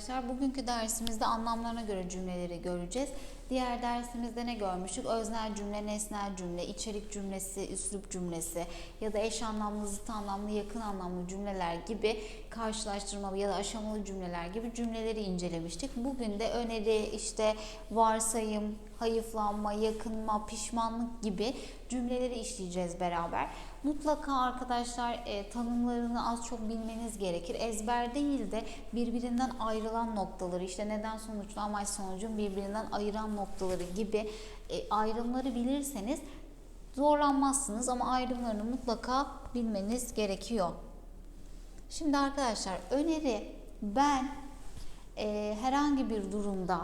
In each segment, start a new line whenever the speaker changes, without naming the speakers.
arkadaşlar. Bugünkü dersimizde anlamlarına göre cümleleri göreceğiz. Diğer dersimizde ne görmüştük? Öznel cümle, nesnel cümle, içerik cümlesi, üslup cümlesi ya da eş anlamlı, zıt anlamlı, yakın anlamlı cümleler gibi karşılaştırmalı ya da aşamalı cümleler gibi cümleleri incelemiştik. Bugün de öneri, işte varsayım, hayıflanma, yakınma, pişmanlık gibi cümleleri işleyeceğiz beraber. Mutlaka arkadaşlar e, tanımlarını az çok bilmeniz gerekir. Ezber değil de birbirinden ayrılan noktaları işte neden sonuçlu amaç sonucun birbirinden ayıran noktaları gibi e, ayrımları bilirseniz zorlanmazsınız ama ayrımlarını mutlaka bilmeniz gerekiyor. Şimdi arkadaşlar öneri ben e, herhangi bir durumda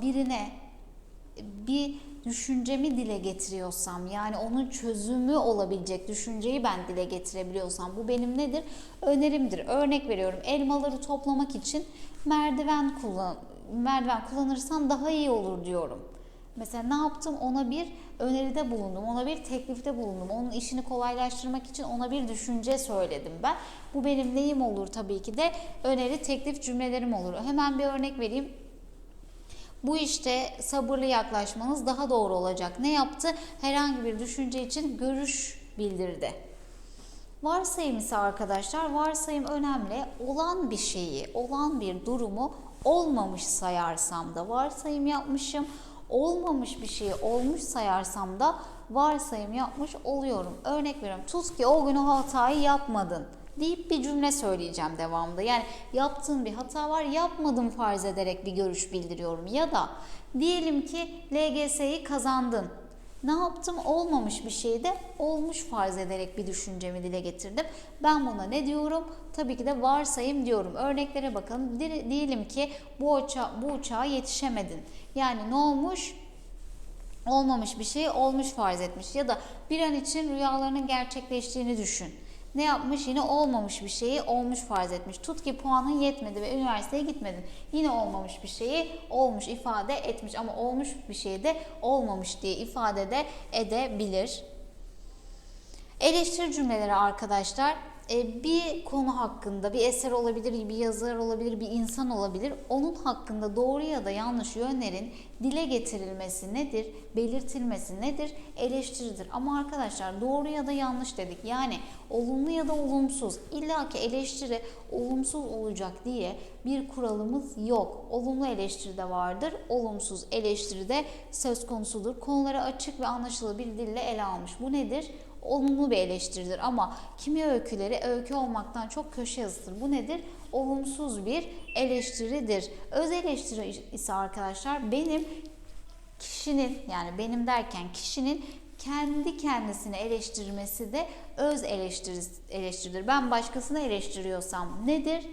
birine bir düşüncemi dile getiriyorsam yani onun çözümü olabilecek düşünceyi ben dile getirebiliyorsam bu benim nedir? Önerimdir. Örnek veriyorum elmaları toplamak için merdiven kullan merdiven kullanırsan daha iyi olur diyorum. Mesela ne yaptım? Ona bir öneride bulundum, ona bir teklifte bulundum. Onun işini kolaylaştırmak için ona bir düşünce söyledim ben. Bu benim neyim olur tabii ki de öneri, teklif cümlelerim olur. Hemen bir örnek vereyim. Bu işte sabırlı yaklaşmanız daha doğru olacak. Ne yaptı? Herhangi bir düşünce için görüş bildirdi. Varsayım ise arkadaşlar, varsayım önemli. Olan bir şeyi, olan bir durumu olmamış sayarsam da varsayım yapmışım. Olmamış bir şeyi olmuş sayarsam da varsayım yapmış oluyorum. Örnek veriyorum. Tut ki o gün o hatayı yapmadın deyip bir cümle söyleyeceğim devamında. Yani yaptığın bir hata var, yapmadım farz ederek bir görüş bildiriyorum. Ya da diyelim ki LGS'yi kazandın. Ne yaptım? Olmamış bir şeyde olmuş farz ederek bir düşüncemi dile getirdim. Ben buna ne diyorum? Tabii ki de varsayım diyorum. Örneklere bakalım. Di- Diyelim ki bu, uça bu uçağa yetişemedin. Yani ne olmuş? olmamış bir şey olmuş farz etmiş ya da bir an için rüyalarının gerçekleştiğini düşün. Ne yapmış? Yine olmamış bir şeyi olmuş farz etmiş. Tut ki puanın yetmedi ve üniversiteye gitmedin. Yine olmamış bir şeyi olmuş ifade etmiş ama olmuş bir şeyi de olmamış diye ifade de edebilir. Eleştiri cümleleri arkadaşlar bir konu hakkında bir eser olabilir, bir yazar olabilir, bir insan olabilir. Onun hakkında doğru ya da yanlış yönlerin dile getirilmesi nedir? Belirtilmesi nedir? Eleştiridir. Ama arkadaşlar doğru ya da yanlış dedik. Yani olumlu ya da olumsuz. İlla ki eleştiri olumsuz olacak diye bir kuralımız yok. Olumlu eleştiri de vardır. Olumsuz eleştiri de söz konusudur. Konuları açık ve anlaşılır bir dille ele almış. Bu nedir? Olumlu bir eleştiridir ama kimi öyküleri öykü olmaktan çok köşe yazıdır. Bu nedir? Olumsuz bir eleştiridir. Öz eleştiri ise arkadaşlar benim kişinin yani benim derken kişinin kendi kendisini eleştirmesi de öz eleştiri, eleştiridir. Ben başkasını eleştiriyorsam nedir?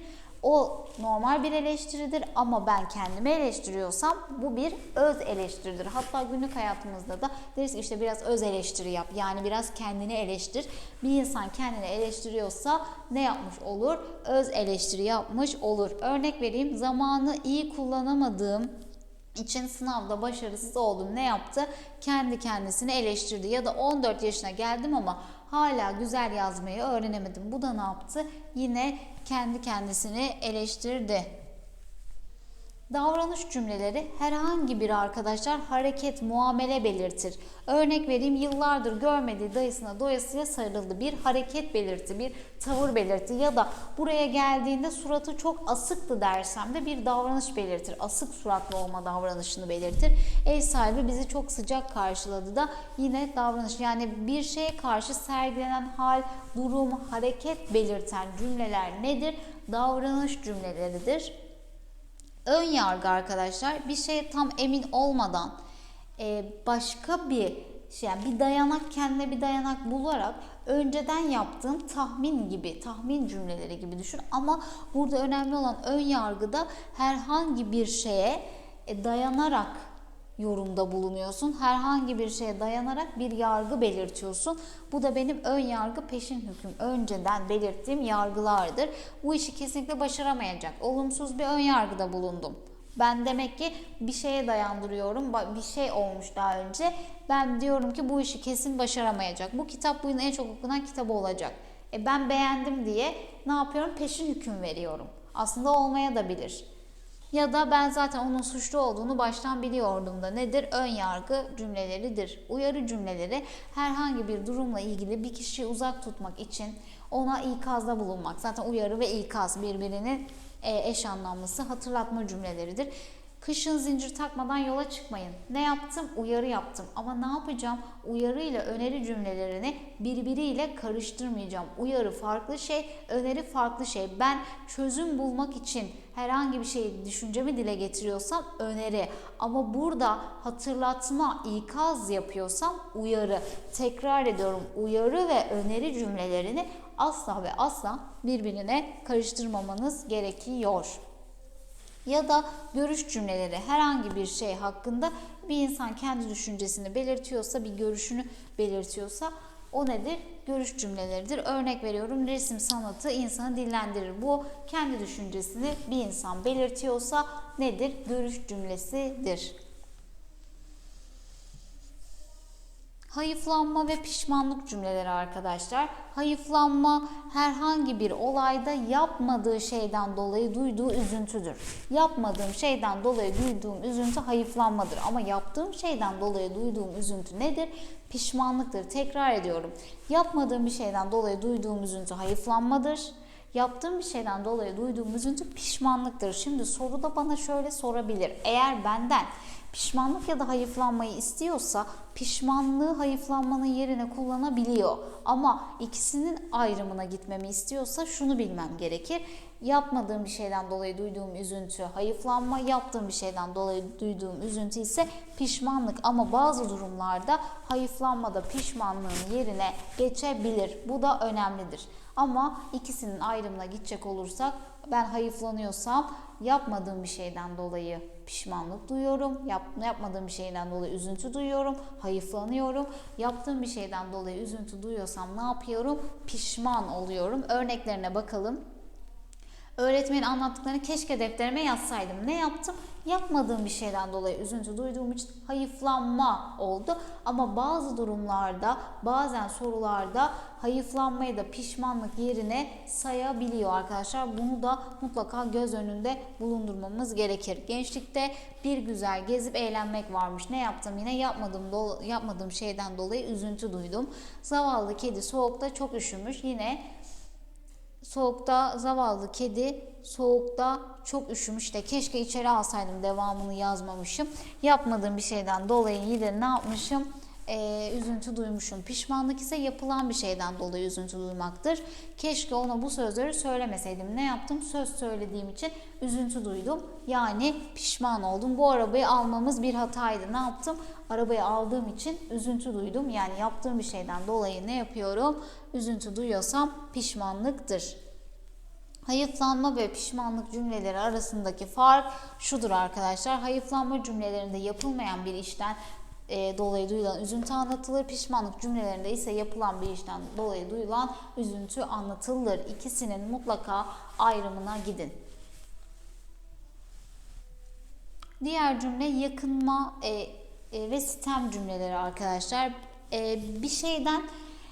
O normal bir eleştiridir ama ben kendimi eleştiriyorsam bu bir öz eleştiridir. Hatta günlük hayatımızda da deriz ki işte biraz öz eleştiri yap. Yani biraz kendini eleştir. Bir insan kendini eleştiriyorsa ne yapmış olur? Öz eleştiri yapmış olur. Örnek vereyim. Zamanı iyi kullanamadığım için sınavda başarısız oldum. Ne yaptı? Kendi kendisini eleştirdi. Ya da 14 yaşına geldim ama hala güzel yazmayı öğrenemedim. Bu da ne yaptı? Yine kendi kendisini eleştirdi. Davranış cümleleri herhangi bir arkadaşlar hareket, muamele belirtir. Örnek vereyim yıllardır görmediği dayısına doyasıya sarıldı. Bir hareket belirti, bir tavır belirti ya da buraya geldiğinde suratı çok asıktı dersem de bir davranış belirtir. Asık suratlı olma davranışını belirtir. Ev sahibi bizi çok sıcak karşıladı da yine davranış yani bir şeye karşı sergilenen hal, durum, hareket belirten cümleler nedir? Davranış cümleleridir. Ön yargı arkadaşlar. Bir şeye tam emin olmadan e, başka bir şey yani bir dayanak kendine bir dayanak bularak önceden yaptığın tahmin gibi tahmin cümleleri gibi düşün. Ama burada önemli olan ön yargıda herhangi bir şeye e, dayanarak yorumda bulunuyorsun. Herhangi bir şeye dayanarak bir yargı belirtiyorsun. Bu da benim ön yargı peşin hüküm önceden belirttiğim yargılardır. Bu işi kesinlikle başaramayacak. Olumsuz bir ön yargıda bulundum. Ben demek ki bir şeye dayandırıyorum. Bir şey olmuş daha önce. Ben diyorum ki bu işi kesin başaramayacak. Bu kitap bu yıl en çok okunan kitabı olacak. E ben beğendim diye ne yapıyorum? Peşin hüküm veriyorum. Aslında olmaya da bilir. Ya da ben zaten onun suçlu olduğunu baştan biliyordum da nedir? Ön yargı cümleleridir. Uyarı cümleleri herhangi bir durumla ilgili bir kişiyi uzak tutmak için ona ikazda bulunmak. Zaten uyarı ve ikaz birbirinin e, eş anlamlısı hatırlatma cümleleridir. Kışın zincir takmadan yola çıkmayın. Ne yaptım? Uyarı yaptım. Ama ne yapacağım? Uyarı ile öneri cümlelerini birbiriyle karıştırmayacağım. Uyarı farklı şey, öneri farklı şey. Ben çözüm bulmak için herhangi bir şey düşüncemi dile getiriyorsam öneri. Ama burada hatırlatma, ikaz yapıyorsam uyarı. Tekrar ediyorum. Uyarı ve öneri cümlelerini asla ve asla birbirine karıştırmamanız gerekiyor ya da görüş cümleleri herhangi bir şey hakkında bir insan kendi düşüncesini belirtiyorsa, bir görüşünü belirtiyorsa o nedir? Görüş cümleleridir. Örnek veriyorum resim sanatı insanı dillendirir. Bu kendi düşüncesini bir insan belirtiyorsa nedir? Görüş cümlesidir. Hayıflanma ve pişmanlık cümleleri arkadaşlar. Hayıflanma herhangi bir olayda yapmadığı şeyden dolayı duyduğu üzüntüdür. Yapmadığım şeyden dolayı duyduğum üzüntü hayıflanmadır. Ama yaptığım şeyden dolayı duyduğum üzüntü nedir? Pişmanlıktır. Tekrar ediyorum. Yapmadığım bir şeyden dolayı duyduğum üzüntü hayıflanmadır. Yaptığım bir şeyden dolayı duyduğum üzüntü pişmanlıktır. Şimdi soruda bana şöyle sorabilir. Eğer benden pişmanlık ya da hayıflanmayı istiyorsa pişmanlığı hayıflanmanın yerine kullanabiliyor. Ama ikisinin ayrımına gitmemi istiyorsa şunu bilmem gerekir. Yapmadığım bir şeyden dolayı duyduğum üzüntü hayıflanma, yaptığım bir şeyden dolayı duyduğum üzüntü ise pişmanlık. Ama bazı durumlarda hayıflanma da pişmanlığın yerine geçebilir. Bu da önemlidir. Ama ikisinin ayrımına gidecek olursak ben hayıflanıyorsam yapmadığım bir şeyden dolayı pişmanlık duyuyorum. Yap, yapmadığım bir şeyden dolayı üzüntü duyuyorum. Hayıflanıyorum. Yaptığım bir şeyden dolayı üzüntü duyuyorsam ne yapıyorum? Pişman oluyorum. Örneklerine bakalım. Öğretmenin anlattıklarını keşke defterime yazsaydım. Ne yaptım? Yapmadığım bir şeyden dolayı üzüntü duyduğum için hayıflanma oldu. Ama bazı durumlarda, bazen sorularda hayıflanmayı da pişmanlık yerine sayabiliyor arkadaşlar. Bunu da mutlaka göz önünde bulundurmamız gerekir. Gençlikte bir güzel gezip eğlenmek varmış. Ne yaptım yine? Yapmadığım, yapmadığım şeyden dolayı üzüntü duydum. Zavallı kedi soğukta çok üşümüş. Yine Soğukta zavallı kedi soğukta çok üşümüş de keşke içeri alsaydım devamını yazmamışım. Yapmadığım bir şeyden dolayı yine ne yapmışım? Ee, üzüntü duymuşum. Pişmanlık ise yapılan bir şeyden dolayı üzüntü duymaktır. Keşke ona bu sözleri söylemeseydim. Ne yaptım? Söz söylediğim için üzüntü duydum. Yani pişman oldum. Bu arabayı almamız bir hataydı. Ne yaptım? Arabayı aldığım için üzüntü duydum. Yani yaptığım bir şeyden dolayı ne yapıyorum? Üzüntü duyuyorsam pişmanlıktır. Hayıflanma ve pişmanlık cümleleri arasındaki fark şudur arkadaşlar. Hayıflanma cümlelerinde yapılmayan bir işten e, dolayı duyulan üzüntü anlatılır. Pişmanlık cümlelerinde ise yapılan bir işten dolayı duyulan üzüntü anlatılır. İkisinin mutlaka ayrımına gidin. Diğer cümle yakınma e, e, ve sitem cümleleri arkadaşlar. E, bir şeyden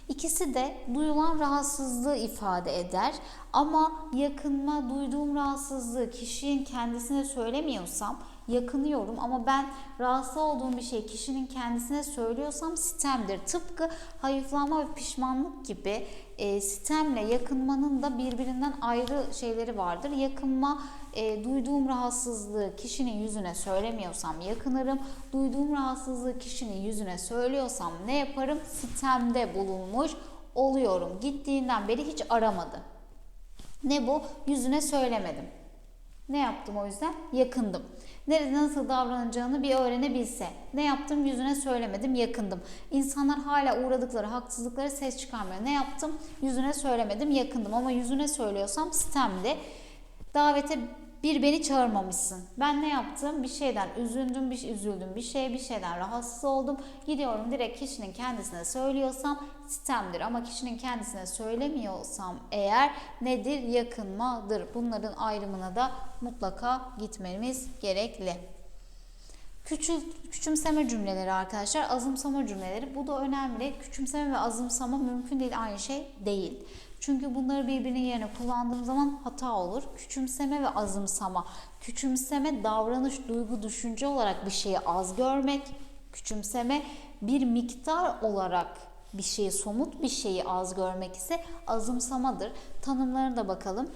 ikisi de duyulan rahatsızlığı ifade eder. Ama yakınma, duyduğum rahatsızlığı kişinin kendisine söylemiyorsam yakınıyorum ama ben rahatsız olduğum bir şey kişinin kendisine söylüyorsam sitemdir. Tıpkı hayıflanma ve pişmanlık gibi e, sitemle yakınmanın da birbirinden ayrı şeyleri vardır. Yakınma e, duyduğum rahatsızlığı kişinin yüzüne söylemiyorsam yakınırım. Duyduğum rahatsızlığı kişinin yüzüne söylüyorsam ne yaparım? Sitemde bulunmuş oluyorum. Gittiğinden beri hiç aramadı. Ne bu? Yüzüne söylemedim. Ne yaptım o yüzden? Yakındım. Nerede nasıl davranacağını bir öğrenebilse. Ne yaptım? Yüzüne söylemedim, yakındım. İnsanlar hala uğradıkları haksızlıkları ses çıkarmıyor. Ne yaptım? Yüzüne söylemedim, yakındım. Ama yüzüne söylüyorsam sistemde davete bir beni çağırmamışsın. Ben ne yaptım? Bir şeyden üzüldüm, bir şey üzüldüm, bir şeye bir şeyden rahatsız oldum. Gidiyorum direkt kişinin kendisine söylüyorsam sistemdir. Ama kişinin kendisine söylemiyorsam eğer nedir? Yakınmadır. Bunların ayrımına da mutlaka gitmemiz gerekli. Küçül, küçümseme cümleleri arkadaşlar, azımsama cümleleri. Bu da önemli. Küçümseme ve azımsama mümkün değil, aynı şey değil. Çünkü bunları birbirinin yerine kullandığım zaman hata olur. Küçümseme ve azımsama. Küçümseme davranış, duygu, düşünce olarak bir şeyi az görmek. Küçümseme bir miktar olarak bir şeyi, somut bir şeyi az görmek ise azımsamadır. Tanımlarına da bakalım.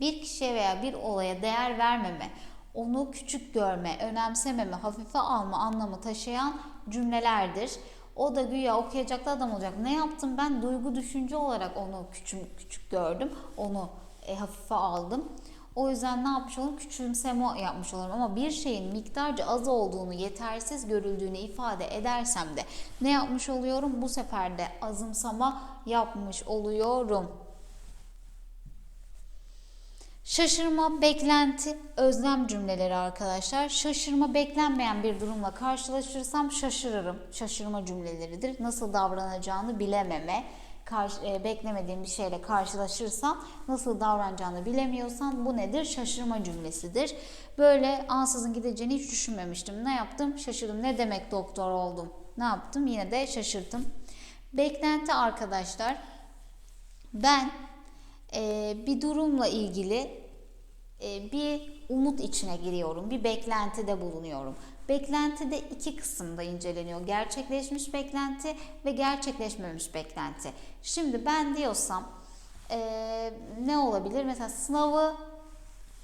Bir kişiye veya bir olaya değer vermeme, onu küçük görme, önemsememe, hafife alma anlamı taşıyan cümlelerdir. O da güya okuyacaklı adam olacak. Ne yaptım ben? Duygu düşünce olarak onu küçük küçük gördüm. Onu e, hafife aldım. O yüzden ne yapmış olurum? Küçümseme yapmış olurum. Ama bir şeyin miktarca az olduğunu, yetersiz görüldüğünü ifade edersem de ne yapmış oluyorum? Bu sefer de azımsama yapmış oluyorum. Şaşırma, beklenti, özlem cümleleri arkadaşlar. Şaşırma, beklenmeyen bir durumla karşılaşırsam şaşırırım. Şaşırma cümleleridir. Nasıl davranacağını bilememe, e, beklemediğim bir şeyle karşılaşırsam nasıl davranacağını bilemiyorsan bu nedir? Şaşırma cümlesidir. Böyle ansızın gideceğini hiç düşünmemiştim. Ne yaptım? Şaşırdım. Ne demek doktor oldum? Ne yaptım? Yine de şaşırdım. Beklenti arkadaşlar. Ben e, bir durumla ilgili e, bir umut içine giriyorum. Bir beklentide bulunuyorum. Beklentide iki kısımda inceleniyor. Gerçekleşmiş beklenti ve gerçekleşmemiş beklenti. Şimdi ben diyorsam e, ne olabilir? Mesela sınavı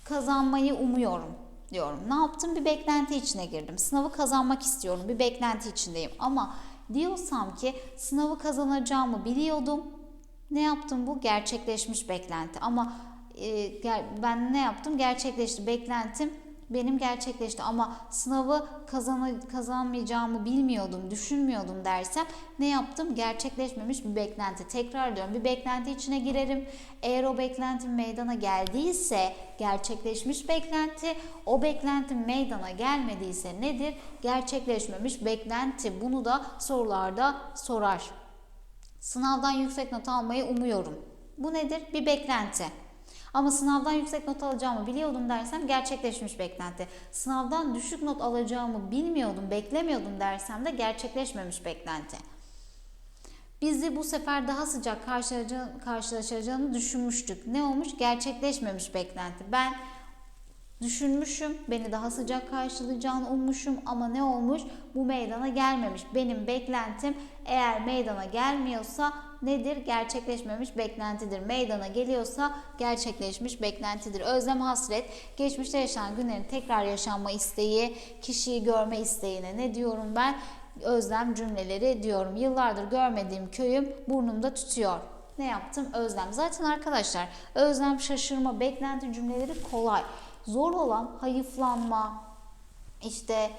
kazanmayı umuyorum diyorum. Ne yaptım? Bir beklenti içine girdim. Sınavı kazanmak istiyorum. Bir beklenti içindeyim. Ama diyorsam ki sınavı kazanacağımı biliyordum. Ne yaptım bu? Gerçekleşmiş beklenti. Ama e, ben ne yaptım? Gerçekleşti. Beklentim benim gerçekleşti ama sınavı kazan kazanmayacağımı bilmiyordum, düşünmüyordum dersem ne yaptım? Gerçekleşmemiş bir beklenti. Tekrar diyorum bir beklenti içine girerim. Eğer o beklentim meydana geldiyse gerçekleşmiş beklenti, o beklentim meydana gelmediyse nedir? Gerçekleşmemiş beklenti. Bunu da sorularda sorar. Sınavdan yüksek not almayı umuyorum. Bu nedir? Bir beklenti. Ama sınavdan yüksek not alacağımı biliyordum dersem gerçekleşmiş beklenti. Sınavdan düşük not alacağımı bilmiyordum, beklemiyordum dersem de gerçekleşmemiş beklenti. Bizi bu sefer daha sıcak karşılaşacağını düşünmüştük. Ne olmuş? Gerçekleşmemiş beklenti. Ben düşünmüşüm, beni daha sıcak karşılayacağını ummuşum ama ne olmuş? Bu meydana gelmemiş. Benim beklentim eğer meydana gelmiyorsa nedir? Gerçekleşmemiş beklentidir. Meydana geliyorsa gerçekleşmiş beklentidir. Özlem hasret, geçmişte yaşanan günlerin tekrar yaşanma isteği, kişiyi görme isteğine ne diyorum ben? Özlem cümleleri diyorum. Yıllardır görmediğim köyüm burnumda tutuyor. Ne yaptım? Özlem. Zaten arkadaşlar özlem, şaşırma, beklenti cümleleri kolay. Zor olan hayıflanma, işte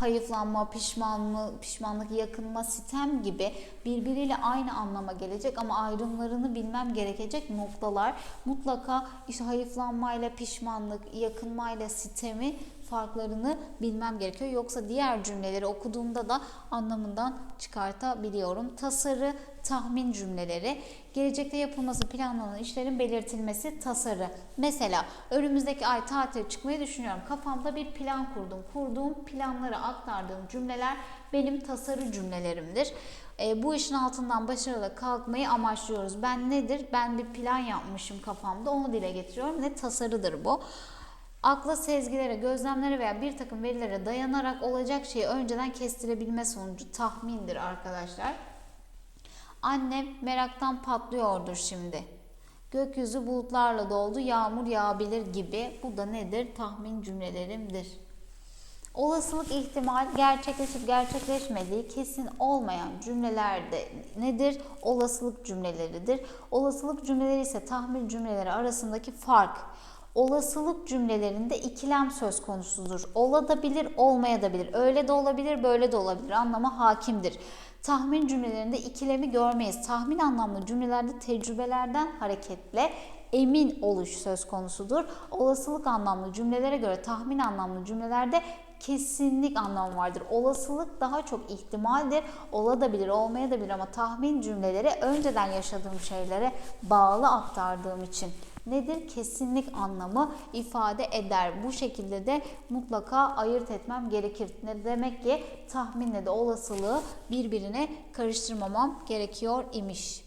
hayıflanma, pişmanlık, pişmanlık, yakınma, sitem gibi birbiriyle aynı anlama gelecek ama ayrımlarını bilmem gerekecek noktalar mutlaka işte hayıflanmayla pişmanlık, yakınmayla sitemi farklarını bilmem gerekiyor. Yoksa diğer cümleleri okuduğumda da anlamından çıkartabiliyorum. Tasarı, tahmin cümleleri, gelecekte yapılması planlanan işlerin belirtilmesi tasarı. Mesela önümüzdeki ay tatile çıkmayı düşünüyorum. Kafamda bir plan kurdum. Kurduğum planları aktardığım cümleler benim tasarı cümlelerimdir. E, bu işin altından başarılı kalkmayı amaçlıyoruz. Ben nedir? Ben bir plan yapmışım kafamda. Onu dile getiriyorum. Ne tasarıdır bu? Akla, sezgilere, gözlemlere veya bir takım verilere dayanarak olacak şeyi önceden kestirebilme sonucu tahmindir arkadaşlar. Annem meraktan patlıyordur şimdi. Gökyüzü bulutlarla doldu, yağmur yağabilir gibi. Bu da nedir? Tahmin cümlelerimdir. Olasılık ihtimal gerçekleşip gerçekleşmediği kesin olmayan cümlelerde nedir? Olasılık cümleleridir. Olasılık cümleleri ise tahmin cümleleri arasındaki fark. Olasılık cümlelerinde ikilem söz konusudur. Ola da bilir, olmaya da bilir. Öyle de olabilir, böyle de olabilir. Anlama hakimdir. Tahmin cümlelerinde ikilemi görmeyiz. Tahmin anlamlı cümlelerde tecrübelerden hareketle emin oluş söz konusudur. Olasılık anlamlı cümlelere göre tahmin anlamlı cümlelerde kesinlik anlamı vardır. Olasılık daha çok ihtimaldir. Olabilir, olmayabilir ama tahmin cümleleri önceden yaşadığım şeylere bağlı aktardığım için nedir? Kesinlik anlamı ifade eder. Bu şekilde de mutlaka ayırt etmem gerekir. Ne demek ki tahminle de olasılığı birbirine karıştırmamam gerekiyor imiş.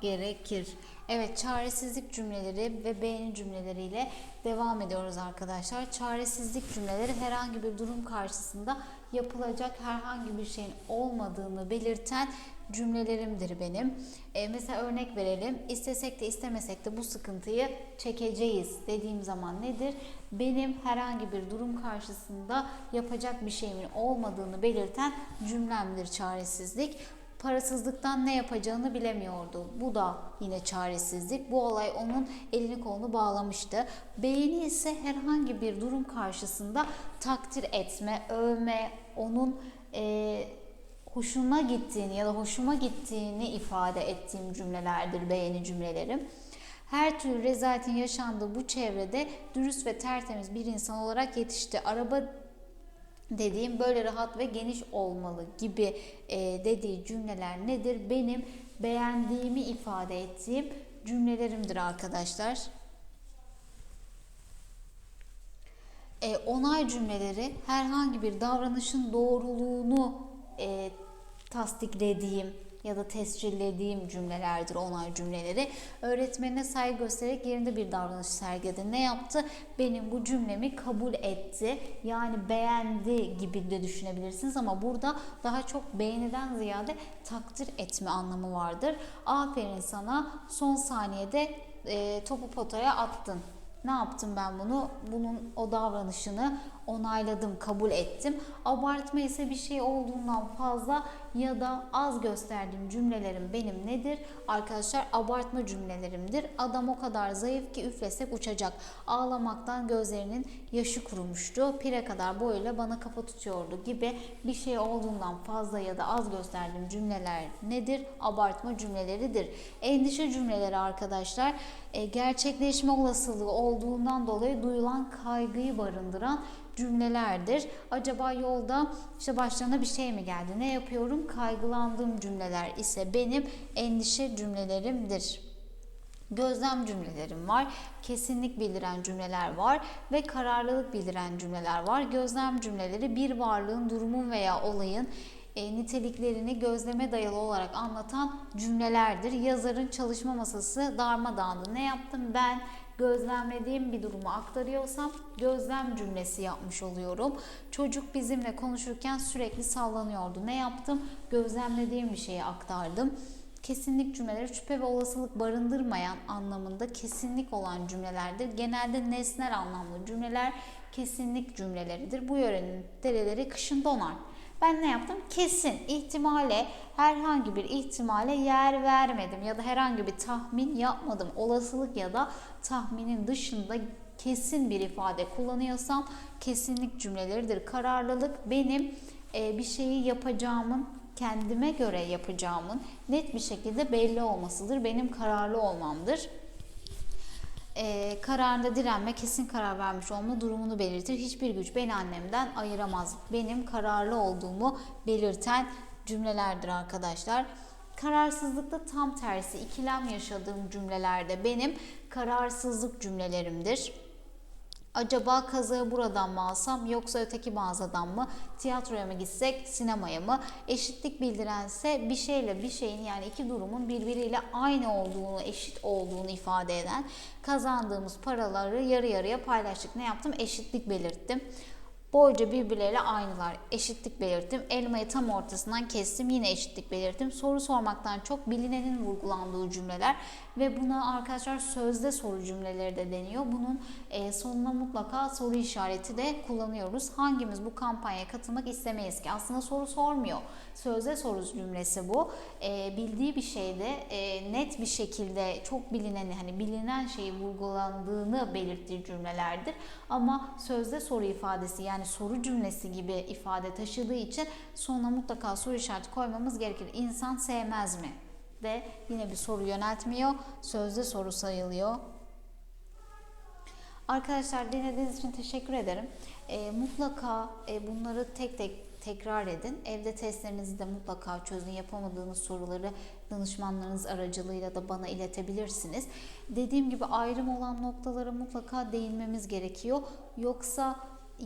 Gerekir. Evet, çaresizlik cümleleri ve beğeni cümleleriyle devam ediyoruz arkadaşlar. Çaresizlik cümleleri herhangi bir durum karşısında yapılacak herhangi bir şeyin olmadığını belirten cümlelerimdir benim. E, mesela örnek verelim. İstesek de istemesek de bu sıkıntıyı çekeceğiz dediğim zaman nedir? Benim herhangi bir durum karşısında yapacak bir şeyimin olmadığını belirten cümlemdir çaresizlik parasızlıktan ne yapacağını bilemiyordu. Bu da yine çaresizlik. Bu olay onun elini kolunu bağlamıştı. Beğeni ise herhangi bir durum karşısında takdir etme, övme, onun e, hoşuna gittiğini ya da hoşuma gittiğini ifade ettiğim cümlelerdir beğeni cümlelerim. Her türlü rezaletin yaşandığı bu çevrede dürüst ve tertemiz bir insan olarak yetişti. Araba dediğim böyle rahat ve geniş olmalı gibi e, dediği cümleler nedir? Benim beğendiğimi ifade ettiğim cümlelerimdir arkadaşlar. E, onay cümleleri herhangi bir davranışın doğruluğunu e, tasdiklediğim ya da tescillediğim cümlelerdir onay cümleleri. Öğretmenine saygı göstererek yerinde bir davranış sergiledi. Ne yaptı? Benim bu cümlemi kabul etti. Yani beğendi gibi de düşünebilirsiniz ama burada daha çok beğeniden ziyade takdir etme anlamı vardır. Aferin sana son saniyede e, topu potaya attın. Ne yaptım ben bunu? Bunun o davranışını onayladım, kabul ettim. Abartma ise bir şey olduğundan fazla ya da az gösterdiğim cümlelerim benim nedir? Arkadaşlar abartma cümlelerimdir. Adam o kadar zayıf ki üflesek uçacak. Ağlamaktan gözlerinin yaşı kurumuştu. Pire kadar boyuyla bana kafa tutuyordu gibi bir şey olduğundan fazla ya da az gösterdiğim cümleler nedir? Abartma cümleleridir. Endişe cümleleri arkadaşlar e, gerçekleşme olasılığı olduğundan dolayı duyulan kaygıyı barındıran cümlelerdir. Acaba yolda işte başlarına bir şey mi geldi? Ne yapıyorum? Kaygılandığım cümleler ise benim endişe cümlelerimdir. Gözlem cümlelerim var, kesinlik bildiren cümleler var ve kararlılık bildiren cümleler var. Gözlem cümleleri bir varlığın, durumun veya olayın e, niteliklerini gözleme dayalı olarak anlatan cümlelerdir. Yazarın çalışma masası darmadağındı. Ne yaptım ben? Gözlemlediğim bir durumu aktarıyorsam gözlem cümlesi yapmış oluyorum. Çocuk bizimle konuşurken sürekli sallanıyordu. Ne yaptım? Gözlemlediğim bir şeyi aktardım. Kesinlik cümleleri şüphe ve olasılık barındırmayan anlamında kesinlik olan cümlelerdir. Genelde nesnel anlamlı cümleler kesinlik cümleleridir. Bu yörenin dereleri kışın donar. Ben ne yaptım? Kesin ihtimale, herhangi bir ihtimale yer vermedim ya da herhangi bir tahmin yapmadım. Olasılık ya da tahminin dışında kesin bir ifade kullanıyorsam kesinlik cümleleridir. Kararlılık benim e, bir şeyi yapacağımın kendime göre yapacağımın net bir şekilde belli olmasıdır. Benim kararlı olmamdır e, kararında direnme, kesin karar vermiş olma durumunu belirtir. Hiçbir güç beni annemden ayıramaz. Benim kararlı olduğumu belirten cümlelerdir arkadaşlar. Kararsızlıkta tam tersi ikilem yaşadığım cümlelerde benim kararsızlık cümlelerimdir. Acaba kazığı buradan mı alsam yoksa öteki mağazadan mı? Tiyatroya mı gitsek, sinemaya mı? Eşitlik bildirense bir şeyle bir şeyin yani iki durumun birbiriyle aynı olduğunu, eşit olduğunu ifade eden kazandığımız paraları yarı yarıya paylaştık. Ne yaptım? Eşitlik belirttim. Boyca birbirleriyle aynılar. Eşitlik belirttim. Elmayı tam ortasından kestim. Yine eşitlik belirttim. Soru sormaktan çok bilinenin vurgulandığı cümleler ve buna arkadaşlar sözde soru cümleleri de deniyor. Bunun e, sonuna mutlaka soru işareti de kullanıyoruz. Hangimiz bu kampanyaya katılmak istemeyiz ki? Aslında soru sormuyor. Sözde soru cümlesi bu. E, bildiği bir şeyde e, net bir şekilde çok bilineni hani bilinen şeyi vurgulandığını belirttiği cümlelerdir. Ama sözde soru ifadesi yani soru cümlesi gibi ifade taşıdığı için sonuna mutlaka soru işareti koymamız gerekir. İnsan sevmez mi? De yine bir soru yöneltmiyor. Sözde soru sayılıyor. Arkadaşlar dinlediğiniz için teşekkür ederim. E, mutlaka e, bunları tek tek tekrar edin. Evde testlerinizi de mutlaka çözün. Yapamadığınız soruları danışmanlarınız aracılığıyla da bana iletebilirsiniz. Dediğim gibi ayrım olan noktalara mutlaka değinmemiz gerekiyor. Yoksa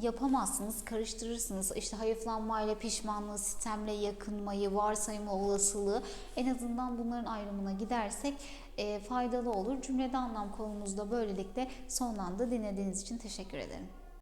yapamazsınız, karıştırırsınız. İşte hayıflanmayla, pişmanlığı, sitemle yakınmayı, varsayımla olasılığı en azından bunların ayrımına gidersek e, faydalı olur. Cümlede anlam konumuzda böylelikle sonlandı. Dinlediğiniz için teşekkür ederim.